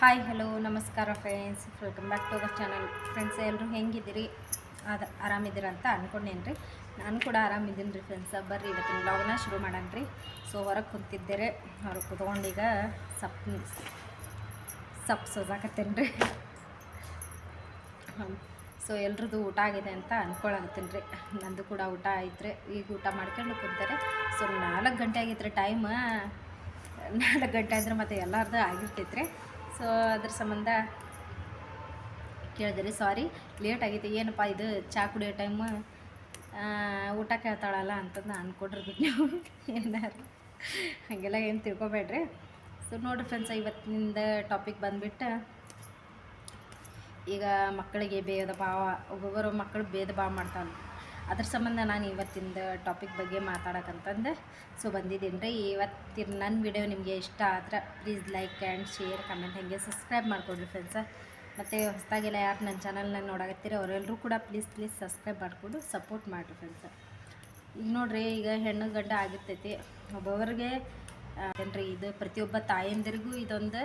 Hi hello ನಮಸ್ಕಾರ friends welcome back to our channel friends ಎಲ್ಲರೂ ಹೆಂಗಿದ್ದೀರಿ? ಅದು ಆರಾಮಿದ್ದೀರ ಅಂತ ಅಂದ್ಕೊಂಡೇನು ರೀ ನಾನು ಕೂಡ ಆರಾಮಿದ್ದೀನಿ ರೀ ಫ್ರೆಂಡ್ಸ್ ಬರ್ರಿ, ಇವತ್ತಿನ ಬ್ಲಾಗ್ನ ಶುರು ಮಾಡೋಣ ರೀ ಸೊ ಹೊರಗೆ ಕುಂತಿದ್ದೆ ಹೊರಗೆ ಕುತ್ಕೊಂಡೀಗ ಸಪ್ ಸಪ್ ಸೋಸಾಕತ್ತೇನೆ ರೀ ಸೊ ಎಲ್ರದ್ದು ಊಟ ಆಗಿದೆ ಅಂತ ಅಂದ್ಕೊಳಕತ್ತೀನಿ ರೀ ನಂದು ಕೂಡ ಊಟ ಆಯ್ತು ಈಗ ಊಟ ಮಾಡ್ಕೊಂಡು ಕುಂತಾರೆ ಸೊ ನಾಲ್ಕು ಗಂಟೆ ಆಗಿದ್ರೆ ಟೈಮ್ ನಾಲ್ಕು ಗಂಟೆ ಆದ್ರೆ ಮತ್ತೆ ಎಲ್ಲರದ್ದು ಆಗಿರ್ತೈತೆ ರೀ ಸೊ, ಅದ್ರ ಸಂಬಂಧ ಕೇಳಿದ್ರಿ ಸಾರಿ ಲೇಟ್ ಆಗೈತೆ, ಏನಪ್ಪ ಇದು? ಚಹಾ ಕುಡಿಯೋ ಟೈಮ್ ಊಟ ಕೇಳ್ತಾಳಲ್ಲ ಅಂತಂದು ಅಂದ್ಕೊಂಡಿರ್ಬೇಕು ನೀವು ಏನಾರು. ಹಾಗೆಲ್ಲ ಏನು ತಿಳ್ಕೊಬೇಡ್ರಿ. ಸೊ, ನೋಡಿರಿ ಫ್ರೆಂಡ್ಸ್ ಇವತ್ತಿನಿಂದ ಟಾಪಿಕ್ ಬಂದುಬಿಟ್ಟು ಈಗ ಮಕ್ಕಳಿಗೆ ಭೇದ ಭಾವ. ಒಬ್ಬೊಬ್ಬರು ಮಕ್ಕಳು ಭೇದ ಭಾವ ಮಾಡ್ತಾವೆ ಅದ್ರ ಸಂಬಂಧ ನಾನು ಇವತ್ತಿನ ಟಾಪಿಕ್ ಬಗ್ಗೆ ಮಾತಾಡೋಕ್ಕಂತಂದು ಸೊ ಬಂದಿದ್ದೀನಿ ರೀ. ಇವತ್ತಿನ ನನ್ನ ವಿಡಿಯೋ ನಿಮಗೆ ಇಷ್ಟ ಆದ್ರೆ please like and share comment ಹಾಗೆ ಸಬ್ಸ್ಕ್ರೈಬ್ ಮಾಡ್ಕೊಡ್ರಿ ಫ್ರೆಂಡ್ಸ ಮತ್ತು ಹೊಸದಾಗೆಲ್ಲ ಯಾರು ನನ್ನ ಚಾನಲ್ನ ನೋಡಕತ್ತೀರಿ ಅವರೆಲ್ಲರೂ ಕೂಡ ಪ್ಲೀಸ್ ಪ್ಲೀಸ್ ಸಬ್ಸ್ಕ್ರೈಬ್ ಮಾಡಿಕೊಂಡು ಸಪೋರ್ಟ್ ಮಾಡಿರಿ ಫ್ರೆಂಡ್ಸ ಈಗ ನೋಡ್ರಿ, ಈಗ ಹೆಣ್ಣು ಗಂಡ ಆಗಿರ್ತೈತಿ. ಒಬ್ಬೊಬ್ಬರಿಗೆ ಏನ್ರಿ, ಇದು ಪ್ರತಿಯೊಬ್ಬ ತಾಯಂದಿರಿಗೂ ಇದೊಂದು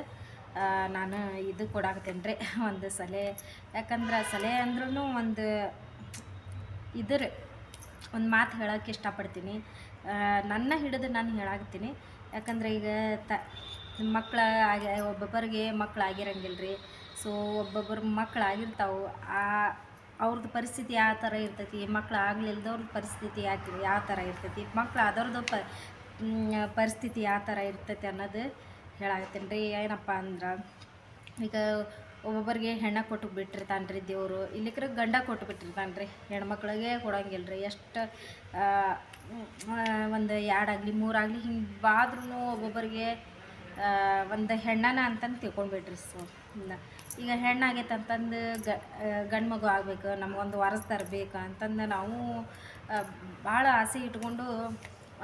ನಾನು ಇದು ಕೊಡಾಕತ್ತೇನೆ ರೀ ಒಂದು ಸಲಹೆ ಯಾಕಂದ್ರೆ ಸಲಹೆ ಅಂದ್ರೂ ಒಂದು ಇದ್ರ ಒಂದು ಮಾತು ಹೇಳೋಕ್ಕೆ ಇಷ್ಟಪಡ್ತೀನಿ. ನನ್ನ ಹಿಡಿದು ನಾನು ಹೇಳಾಕತ್ತೀನಿ ಯಾಕಂದ್ರೆ ಈಗ ತ ಮಕ್ಕಳ ಆಗಿ, ಒಬ್ಬೊಬ್ಬರಿಗೆ ಮಕ್ಳು ಆಗಿರಂಗಿಲ್ಲ ರೀ ಸೊ ಒಬ್ಬೊಬ್ಬರು ಮಕ್ಳು ಆಗಿರ್ತಾವೆ ಆ ಅವ್ರದ್ದು ಪರಿಸ್ಥಿತಿ ಯಾವ ಥರ ಇರ್ತೈತಿ. ಮಕ್ಳು ಆಗ್ಲಿಲ್ದವ್ರ ಪರಿಸ್ಥಿತಿ ಯಾಕೆ, ಯಾವ ಥರ ಇರ್ತೈತಿ? ಮಕ್ಳು ಅದರದ್ದು ಪ ಪರಿಸ್ಥಿತಿ ಯಾವ ಥರ ಇರ್ತೈತಿ ಅನ್ನೋದು ಹೇಳಾಕತ್ತೀನಿ ರೀ. ಏನಪ್ಪ ಅಂದ್ರೆ, ಈಗ ಒಬ್ಬೊಬ್ಬರಿಗೆ ಹೆಣ್ಣ ಕೊಟ್ಟು ಬಿಟ್ಟಿರ್ತಾನೆ ರೀ ದೇವರು. ಇಲ್ಲಿಕ್ರ ಗಂಡ ಕೊಟ್ಟು ಬಿಟ್ಟಿರ್ತಾನೆ ರೀ ಹೆಣ್ಮಕ್ಳಿಗೆ ಕೊಡೋಂಗಿಲ್ಲ ರೀ ಎಷ್ಟು ಒಂದು ಎರಡಾಗಲಿ, ಮೂರಾಗಲಿ ಹಿಂಗೆ ಬಾದ್ರೂ ಒಬ್ಬೊಬ್ಬರಿಗೆ ಒಂದು ಹೆಣ್ಣನ ಅಂತಂದು ತಿಳ್ಕೊಂಡ್ಬಿಟ್ರಿ ಸೊ. ಈಗ ಹೆಣ್ಣಾಗೈತೆ ಅಂತಂದು ಗಂಡು ಮಗು ಆಗಬೇಕು, ನಮಗೊಂದು ವಾರಸ್ದಾರ ಬೇಕು ಅಂತಂದು ನಾವು ಭಾಳ ಆಸೆ ಇಟ್ಕೊಂಡು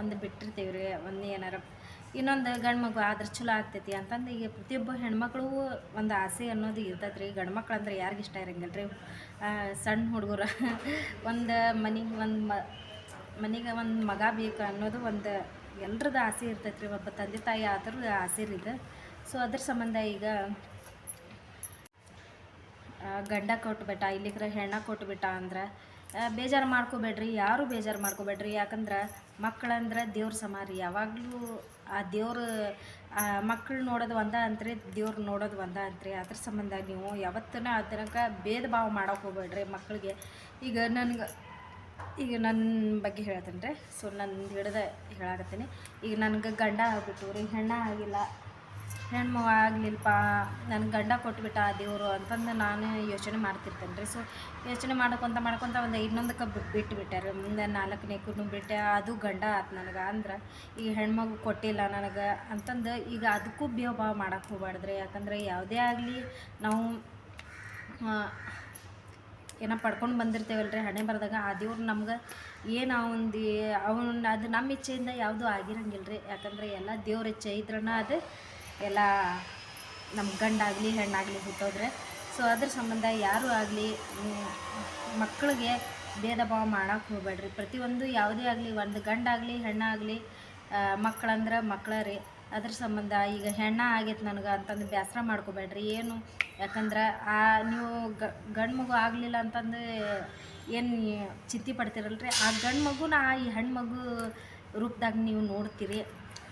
ಒಂದು ಬಿಟ್ಟಿರ್ತೀವಿ ರೀ ಒಂದು ಏನಾರ ಇನ್ನೊಂದು ಗಂಡು ಮಗು ಆದ್ರೆ ಚಲೋ ಆಗ್ತೈತಿ ಅಂತಂದು ಈಗ ಪ್ರತಿಯೊಬ್ಬ ಹೆಣ್ಮಕ್ಳು ಒಂದು ಆಸೆ ಅನ್ನೋದು ಇರ್ತೈತೆ ರೀ ಗಂಡು ಮಕ್ಳು ಅಂದ್ರೆ ಯಾರಿಗೆ ಇಷ್ಟ ಇರಂಗಿಲ್ಲ ರೀ ಸಣ್ಣ ಹುಡುಗರು. ಒಂದು ಮನೆಗೆ ಒಂದು ಮ, ಮನೆಗೆ ಒಂದು ಮಗ ಬೇಕು ಅನ್ನೋದು ಒಂದು ಎಲ್ರದ್ದು ಆಸೆ ಇರ್ತೈತೆ ರೀ ಒಬ್ಬ ತಂದೆ ತಾಯಿ ಆದರೂ ಆಸೆ ರೀ ಇದು. ಸೊ ಅದ್ರ ಸಂಬಂಧ ಈಗ ಗಂಡ ಕೊಟ್ಬಿಟ್ಟ, ಇಲ್ಲಿಗ್ರ ಹೆಣ್ಣ ಕೊಟ್ಬಿಟ್ಟ ಅಂದ್ರೆ ಬೇಜಾರು ಮಾಡ್ಕೋಬೇಡ್ರಿ. ಯಾರೂ ಬೇಜಾರು ಮಾಡ್ಕೋಬೇಡ್ರಿ? ಯಾಕಂದ್ರೆ ಮಕ್ಕಳಂದ್ರೆ ದೇವ್ರ ಸಮಾರಿ. ಯಾವಾಗಲೂ ಆ ದೇವ್ರು ಮಕ್ಕಳು ನೋಡೋದು ಒಂದ ಅಂತ್ರಿ, ದೇವ್ರು ನೋಡೋದು ಒಂದ ಅಂತ್ರಿ. ಅದ್ರ ಸಂಬಂಧ ನೀವು ಯಾವತ್ತನ ಅದನಕ ಭೇದ ಭಾವ ಮಾಡೋಕೆ ಹೋಗ್ಬೇಡ್ರಿ ಮಕ್ಕಳಿಗೆ ಈಗ ನನಗೆ, ಈಗ ನನ್ನ ಬಗ್ಗೆ ಹೇಳ್ತೇನೆ ರೀ ಸೊ ನನ್ನ ಹಿಡ್ದ ಹೇಳಾಕತ್ತೀನಿ. ಈಗ ನನಗೆ ಗಂಡ ಆಗ್ಬಿಟ್ಟು ರೀ ಹೆಣ್ಣ ಆಗಿಲ್ಲ. ಹೆಣ್ಮು ಆಗಲಿಲ್ಲಪ್ಪ ನನ್ನ ಗಂಡ ಕೊಟ್ಬಿಟ್ಟ ಆ ದೇವರು ಅಂತಂದು ನಾನು ಯೋಚನೆ ಮಾಡ್ತಿರ್ತೇನೆ ರೀ. ಸೊ ಯೋಚನೆ ಮಾಡ್ಕೊತ ಮಾಡ್ಕೊತ ಒಂದು ಇನ್ನೊಂದಕ್ಕೆ ಬಿಟ್ಟು ಬಿಟ್ಟಾರೆ ಮುಂದೆ ಕುಟುಂಬ ಬಿಟ್ಟೆ, ಅದು ಗಂಡ ಆತು ನನಗೆ. ಅಂದ್ರೆ ಈಗ ಹೆಣ್ಮಗು ಕೊಟ್ಟಿಲ್ಲ ನನಗೆ ಅಂತಂದು ಈಗ ಅದಕ್ಕೂ ಬೇವ ಭಾವ ಮಾಡಕ್ಕೆ ಹೋಗ್ಬಾರ್ದ್ರಿ ಯಾಕಂದ್ರೆ ಯಾವುದೇ ಆಗಲಿ ನಾವು ಏನೋ ಪಡ್ಕೊಂಡು ಬಂದಿರ್ತೇವಲ್ರಿ ಹಣೆ ಬರೆದಾಗ, ಆ ದೇವ್ರು ನಮ್ಗೆ ಏನು ಅವನದು ಅವನ ಅದು ನಮ್ಮ ಇಚ್ಛೆಯಿಂದ ಯಾವುದೂ ಆಗಿರಂಗಿಲ್ಲ ರೀ ಯಾಕಂದ್ರೆ ಎಲ್ಲ ದೇವ್ರ ಇಚ್ಛೆ ಇದ್ರನ ಅದು ಎಲ್ಲ ನಮ್ಮ ಗಂಡಾಗಲಿ, ಹೆಣ್ಣಾಗಲಿ ಹುಟ್ಟೋದ್ರೆ. ಸೊ ಅದ್ರ ಸಂಬಂಧ ಯಾರೂ ಆಗಲಿ ಮಕ್ಕಳಿಗೆ ಭೇದ ಭಾವ ಮಾಡೋಕೆ ಹೋಗ್ಬೇಡ್ರಿ. ಪ್ರತಿಯೊಂದು ಯಾವುದೇ ಆಗಲಿ, ಒಂದು ಗಂಡಾಗಲಿ, ಹೆಣ್ಣಾಗಲಿ ಮಕ್ಕಳಂದ್ರೆ ಮಕ್ಕಳ ರೀ. ಅದ್ರ ಸಂಬಂಧ ಈಗ ಹೆಣ್ಣ ಆಗೈತೆ ನನಗೆ ಅಂತಂದು ಬೇಸರ ಮಾಡ್ಕೋಬೇಡ್ರಿ. ಏನು? ಯಾಕಂದ್ರೆ ಆ, ನೀವು ಗಂಡು ಮಗು ಆಗಲಿಲ್ಲ ಅಂತಂದು ಏನು ಚಿಂತೆ ಪಡ್ತಿರಲ್ರಿ? ಆ ಗಂಡು ಮಗುನ ಈ ಹೆಣ್ಮಗು ಮಗು ರೂಪದಾಗ ನೀವು ನೋಡ್ತೀರಿ.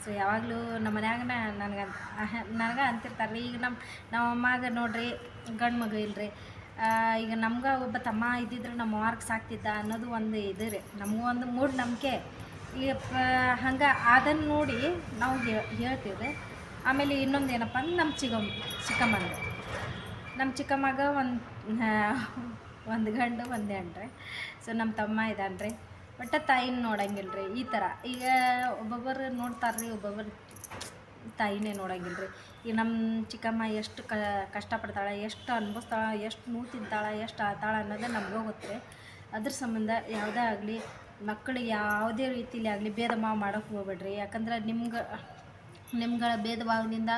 ಸೊ ಯಾವಾಗಲೂ ನಮ್ಮ ಮನ್ಯಾಗ ನನಗೆ ನನಗೆ ಅಂತಿರ್ತಾರೆ ರೀ ಈಗ ನಮ್ಮ ನಮ್ಮ ಅಮ್ಮಗೆ ನೋಡಿರಿ, ಗಂಡು ಮಗು ಇಲ್ರಿ ಈಗ ನಮ್ಗೆ ಒಬ್ಬ ತಮ್ಮ ಇದ್ದಿದ್ರೆ ನಮ್ಮ ಮಾರ್ಕ್ ಸಾಕ್ತಿದ್ದ ಅನ್ನೋದು ಒಂದು ಇದು ರೀ, ನಮಗೂ ಒಂದು ಮೂಢನಂಬಿಕೆ ಈಗ ಹಂಗೆ ಅದನ್ನು ನೋಡಿ ನಾವು ಹೇಳ್ತೀವಿ ಆಮೇಲೆ ಇನ್ನೊಂದು ಏನಪ್ಪ ಅಂದ್ರೆ ನಮ್ಮ ಚಿಕ್ಕಮ್ಮ ಚಿಕ್ಕಮ್ಮಂದು ನಮ್ಮ ಚಿಕ್ಕಮ್ಮಗ ಒಂದು ಒಂದು ಗಂಡು, ಒಂದು ಹೆಣ್ರಿ. ಸೊ ನಮ್ಮ ತಮ್ಮ ಇದ್ದಾನೆ ರೀ ಒಟ್ಟು ತಾಯಿನ ನೋಡಂಗಿಲ್ಲ ರೀ ಈ ಥರ ಈಗ ಒಬ್ಬೊಬ್ಬರು ನೋಡ್ತಾರೆ ರೀ ಒಬ್ಬೊಬ್ಬರು ತಾಯಿನೇ ನೋಡಂಗಿಲ್ಲ ರೀ ಈಗ ನಮ್ಮ ಚಿಕ್ಕಮ್ಮ ಎಷ್ಟು ಕ, ಕಷ್ಟಪಡ್ತಾಳೆ, ಎಷ್ಟು ಅನುಭವಿಸ್ತಾಳೆ, ಎಷ್ಟು ನೂ ಎಷ್ಟು ಆತಾಳೆ ಅನ್ನೋದು ನಮಗೂ ಗೊತ್ತೆ ಅದ್ರ ಸಂಬಂಧ ಯಾವುದೇ ಆಗಲಿ ಮಕ್ಕಳಿಗೆ ಯಾವುದೇ ರೀತಿಲಿ ಆಗಲಿ ಭೇದ ಭಾವ ಮಾಡೋಕೆ ಹೋಗ್ಬೇಡ್ರಿ. ಯಾಕಂದ್ರೆ ನಿಮ್ಗೆ ನಿಮ್ಗಳ ಭೇದ ಭಾವದಿಂದ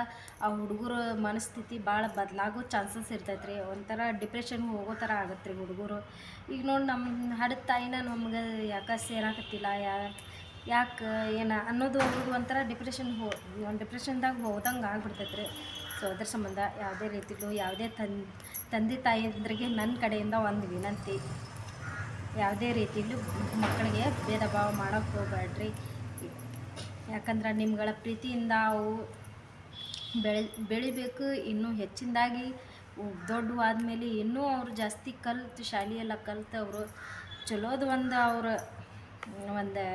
ಆ ಹುಡುಗರ ಮನಸ್ಥಿತಿ ಭಾಳ ಬದಲಾಗೋ ಚಾನ್ಸಸ್ ಇರ್ತೈತೆ ರೀ ಒಂಥರ ಡಿಪ್ರೆಷನ್ಗೆ ಹೋಗೋ ಥರ ಆಗತ್ತೆ ರೀ ಹುಡುಗರು. ಈಗ ನೋಡಿ ನಮ್ಮ ಹಡದ ತಾಯಿನ ನಮ್ಗೆ ಯಾಕೆ ಸೇರಾಕತ್ತಿಲ್ಲ ಯಾ, ಯಾಕೆ ಏನು ಅನ್ನೋದು ಅವ್ರಿಗೆ ಒಂಥರ ಡಿಪ್ರೆಷನ್ ಹೋ ಡಿಪ್ರೆಷನ್ದಾಗ ಹೋದಂಗೆ ಆಗ್ಬಿಡ್ತೈತೆ ರೀ ಸೊ ಅದ್ರ ಸಂಬಂಧ ಯಾವುದೇ ರೀತಿಲೂ ಯಾವುದೇ ತನ್, ತಂದೆ ತಾಯಿಯಂದ್ರಿಗೆ ನನ್ನ ಕಡೆಯಿಂದ ಒಂದು ವಿನಂತಿ. ಯಾವುದೇ ರೀತಿಯಲ್ಲೂ ಮಕ್ಕಳಿಗೆ ಭೇದ ಭಾವ ಮಾಡೋಕ್ಕೆ ಹೋಗ್ಬೇಡ್ರಿ ಯಾಕಂದ್ರೆ ನಿಮ್ಗಳ ಪ್ರೀತಿಯಿಂದ ಅವು ಬೆಳೆ, ಬೆಳಿಬೇಕು, ಇನ್ನೂ ಹೆಚ್ಚಿನದಾಗಿ ದೊಡ್ಡ ಆದಮೇಲೆ ಇನ್ನೂ ಅವರು ಜಾಸ್ತಿ ಕಲ್ತು, ಶಾಲೆಯೆಲ್ಲ ಕಲ್ತು ಅವರು ಚಲೋದು ಒಂದು ಅವ್ರ, ಒಂದು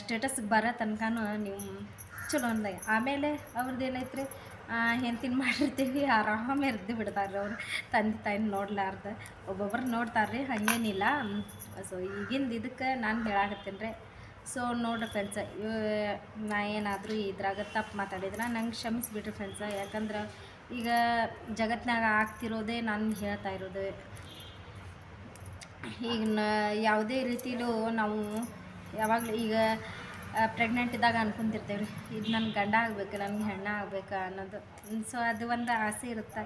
ಸ್ಟೇಟಸ್ಗೆ ಬರೋ ತನಕನೂ ನೀವು ಚಲೋ ಅಂದಾಗ ಆಮೇಲೆ ಅವ್ರದ್ದು ಏನೈತೆ ರೀ ಹೆಂತಿನ ಮಾಡಿರ್ತೀವಿ, ಆರಾಮ ಇರ್ದು ಬಿಡ್ತಾರೆ ಅವ್ರು. ತಂದೆ ತಾಯಿ ನೋಡ್ಲಾರ್ದ. ಒಬ್ಬೊಬ್ರು ನೋಡ್ತಾರೆ ರೀ ಹಾಗೇನಿಲ್ಲ. ಸೊ ಈಗಿಂದ ಇದಕ್ಕೆ ನಾನು ಹೇಳಾಕತ್ತೀನಿ ರೀ. ಸೊ ನೋಡ್ರಿ ಫ್ರೆಂಡ್ಸ ನಾ ಏನಾದರೂ ಇದ್ರಾಗ ತಪ್ಪು ಮಾತಾಡಿದ್ರೆ ನಂಗೆ ಕ್ಷಮಿಸ್ಬಿಟ್ರಿ ಫ್ರೆಂಡ್ಸ ಯಾಕಂದ್ರೆ ಈಗ ಜಗತ್ತಿನಾಗ ಆಗ್ತಿರೋದೇ ನಾನು ಹೇಳ್ತಾ ಇರೋದು. ಈಗ ಯಾವುದೇ ರೀತಿಲೂ ನಾವು ಯಾವಾಗಲೂ ಈಗ ಪ್ರೆಗ್ನೆಂಟ್ ಇದ್ದಾಗ ಅನ್ಕೊಂತಿರ್ತೇವೆ ರೀ ಇದು ನನ್ನ ಗಂಡ ಆಗಬೇಕು, ನನಗೆ ಹೆಣ್ಣ ಆಗಬೇಕು ಅನ್ನೋದು. ಸೊ ಅದು ಒಂದು ಆಸೆ ಇರುತ್ತೆ.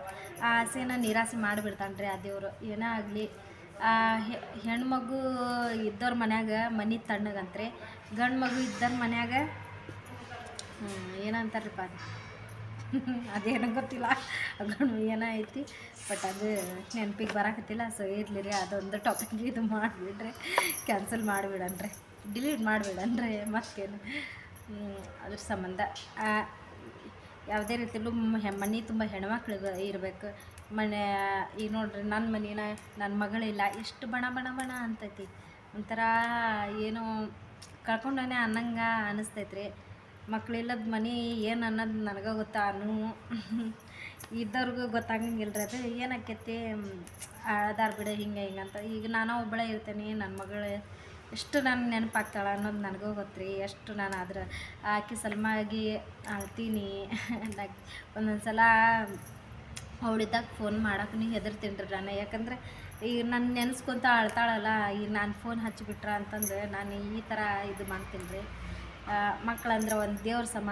ಆ ಆಸೆನ ನಿರಾಸೆ ಮಾಡಿಬಿಡ್ತಾನೆ ರೀ ಆ ದೇವರು. ಏನೇ ಆಗಲಿ ಹೆಣ್ಮಗು ಇದ್ದವ್ರ ಮನ್ಯಾಗ ಮನೆ ತಣ್ಣಗಂತ್ರಿ, ಗಂಡು ಮಗು ಇದ್ದವ್ರ ಮನ್ಯಾಗ ಏನಂತಾರಪ್ಪ ಅದು? ಅದೇನೋ ಗೊತ್ತಿಲ್ಲ. ಗಂಡು ಏನೋ ಐತಿ? ಬಟ್ ಅದು ನೆನಪಿಗೆ ಬರಕತ್ತಿಲ್ಲ. ಸೊ ಇರಲಿ ರೀ, ಅದೊಂದು ಟಾಪಿಕ್ ಇದು ಮಾಡಿಬಿಡ್ರಿ. ಕ್ಯಾನ್ಸಲ್ ಮಾಡಿಬಿಡನ್ರಿ. ಡಿಲೀಟ್ ಮಾಡಿಬಿಡನ್ರಿ ಮತ್ತೇನು. ಅದ್ರ ಸಂಬಂಧ. ಯಾವುದೇ ರೀತಿಯಲ್ಲೂ ಮನೆ ತುಂಬ ಹೆಣ್ಮಕ್ಳಿಗೆ ಇರಬೇಕು. ಮನೆ, ಈಗ ನೋಡ್ರಿ ನನ್ನ ಮನೇನ ನನ್ನ ಮಗಳಿಲ್ಲ ಎಷ್ಟು ಬಣ ಬಣ ಬಣ ಅಂತೈತಿ. ಒಂಥರ ಏನೋ ಕಳ್ಕೊಂಡನೆ ಅನ್ನಂಗೆ ಅನ್ನಿಸ್ತೈತೆ ರೀ ಮಕ್ಳಿಲ್ಲದ ಮನೆ ಏನು ಅನ್ನೋದು ನನಗ ಗೊತ್ತಾ ಅನು ಇದ್ದವ್ರಿಗೂ ಗೊತ್ತಾಗಂಗಿಲ್ಲ ರೀ ಅದು. ಏನಾಕೈತಿ? ಅದಾರ ಬಿಡ, ಹಿಂಗೆ ಹಿಂಗೆ ಅಂತ. ಈಗ ನಾನು ಒಬ್ಬಳೇ ಇರ್ತೇನೆ ನನ್ನ ಮಗಳು ಎಷ್ಟು ನಾನು ನೆನಪಾಗ್ತಾಳೆ ಅನ್ನೋದು ನನಗೂ ಗೊತ್ತು ರೀ ಎಷ್ಟು ನಾನು ಆದ್ರೆ, ಆಕೆ ಸಲುವಾಗಿ ಅಳ್ತೀನಿ ಒಂದೊಂದು ಸಲ ಅವಳಿದ್ದಾಗ ಫೋನ್ ಮಾಡೋಕ್ಕೂ ಹೆದರ್ತೀನಿ ರೀ ನಾನು ಯಾಕಂದ್ರೆ ಈಗ ನಾನು ನೆನೆಸ್ಕೊಂತ ಅಳ್ತಾಳಲ್ಲ ಈಗ ನಾನು ಫೋನ್ ಹಚ್ಚಿಬಿಟ್ರ ಅಂತಂದ್ರೆ ನಾನು ಈ ಥರ ಇದು ಮಾಡ್ತೀನಿ ರೀ ಮಕ್ಕಳಂದ್ರೆ ಒಂದು ದೇವ್ರ ಸಮ.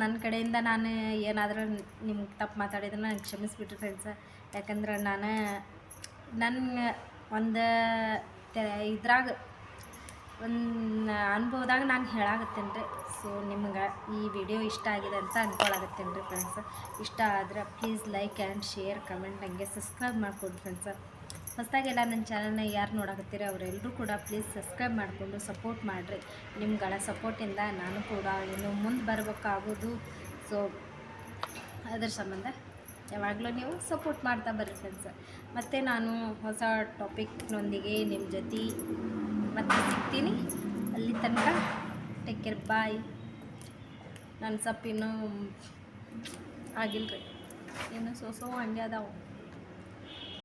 ನನ್ನ ಕಡೆಯಿಂದ ನಾನು ಏನಾದರೂ ನಿಮ್ಗೆ ತಪ್ಪು ಮಾತಾಡಿದ್ರೆ ನಾನು ಕ್ಷಮಿಸ್ಬಿಟ್ರಿ ಫ್ರೆಂಡ್ಸ ಯಾಕಂದ್ರೆ ನಾನು ನನ್ನ ಒಂದು ಇದ್ರಾಗ ಒಂದು ಅನುಭವದಾಗ ನಾನು ಹೇಳಾಗತ್ತೇನೆ ರೀ ಸೊ ನಿಮ್ಗೆ ಈ ವಿಡಿಯೋ ಇಷ್ಟ ಆಗಿದೆ ಅಂತ ಅಂದ್ಕೊಳಾಗತ್ತೇನೆ ರೀ ಫ್ರೆಂಡ್ಸ್ ಇಷ್ಟ ಆದ್ರೆ please like and share comment ಹಂಗೆ ಸಬ್ಸ್ಕ್ರೈಬ್ ಮಾಡಿಕೊಡಿ ಫ್ರೆಂಡ್ಸ್ ಹೊಸದಾಗೆಲ್ಲ ನನ್ನ ಚಾನಲ್ನ ಯಾರು ನೋಡಕತ್ತೀರಿ ಅವರೆಲ್ಲರೂ ಕೂಡ ಪ್ಲೀಸ್ ಸಬ್ಸ್ಕ್ರೈಬ್ ಮಾಡಿಕೊಂಡು ಸಪೋರ್ಟ್ ಮಾಡಿರಿ. ನಿಮ್ಗಳ ಸಪೋರ್ಟಿಂದ ನಾನು ಕೂಡ ಇನ್ನು ಮುಂದೆ ಬರಬೇಕಾಗೋದು. ಸೊ ಅದ್ರ ಸಂಬಂಧ ಯಾವಾಗಲೂ ನೀವು ಸಪೋರ್ಟ್ ಮಾಡ್ತಾ ಬರ್ರಿ ಫ್ರೆಂಡ್ಸ್ ಮತ್ತು ನಾನು ಹೊಸ ಟಾಪಿಕ್ನೊಂದಿಗೆ ನಿಮ್ಮ ಜೊತೆ ಮತ್ತೆ ಸಿಗ್ತೀನಿ. ಅಲ್ಲಿ ತನಕ ಟೇಕ್ ಕೇರ್ ಬಾಯ್ ನನ್ನ ಸಪ್ಪಿನೂ ಆಗಿಲ್ಲ ರೀ ಇನ್ನು ಸೋಸೋ ಹಂಗೆ ಅದಾವೆ.